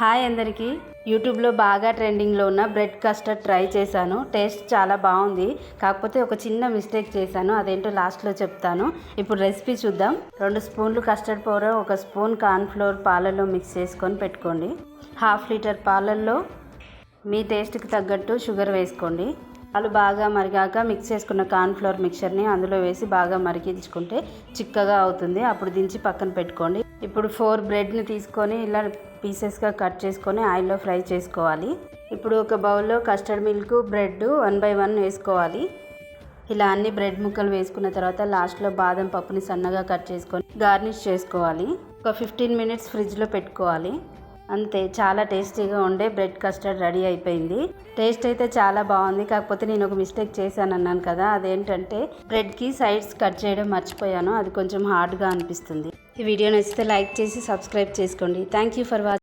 Hi అందరికీ. యూట్యూబ్లో బాగా ట్రెండింగ్లో ఉన్న బ్రెడ్ కస్టర్డ్ ట్రై చేశాను. టేస్ట్ చాలా బాగుంది. కాకపోతే ఒక చిన్న మిస్టేక్ చేశాను. అదేంటో లాస్ట్లో చెప్తాను. ఇప్పుడు రెసిపీ చూద్దాం. రెండు స్పూన్లు కస్టర్డ్ పౌడర్ ఒక స్పూన్ కార్న్ఫ్లోర్ పాలల్లో మిక్స్ చేసుకొని పెట్టుకోండి. హాఫ్ లీటర్ పాలల్లో మీ టేస్ట్కి తగ్గట్టు షుగర్ వేసుకోండి. పాలు బాగా మరిగాక మిక్స్ చేసుకున్న కార్న్ఫ్లోర్ మిక్చర్ని అందులో వేసి బాగా మరిగించుకుంటే చిక్కగా అవుతుంది. అప్పుడు దించి పక్కన పెట్టుకోండి. ఇప్పుడు ఫోర్ బ్రెడ్ని తీసుకొని ఇలా పీసెస్గా కట్ చేసుకొని ఆయిల్లో ఫ్రై చేసుకోవాలి. ఇప్పుడు ఒక బౌల్లో custard milk bread one by one వేసుకోవాలి. ఇలా అన్ని బ్రెడ్ ముక్కలు వేసుకున్న తర్వాత లాస్ట్లో బాదం పప్పుని సన్నగా కట్ చేసుకొని గార్నిష్ చేసుకోవాలి. ఒక ఫిఫ్టీన్ మినిట్స్ ఫ్రిడ్జ్లో పెట్టుకోవాలి. అంతే చాలా టేస్టీగా ఉండే బ్రెడ్ కస్టర్డ్ రెడీ అయిపోయింది. టేస్ట్ అయితే చాలా బాగుంది కాకపోతే నేను ఒక మిస్టేక్ చేశాను అన్నాను కదా అదేంటంటే బ్రెడ్కి సైడ్స్ కట్ చేయడం మర్చిపోయాను అది కొంచెం హార్డ్గా అనిపిస్తుంది. ఈ వీడియో నచ్చితే లైక్ చేసి సబ్స్క్రైబ్ చేసుకోండి. Thank you for watching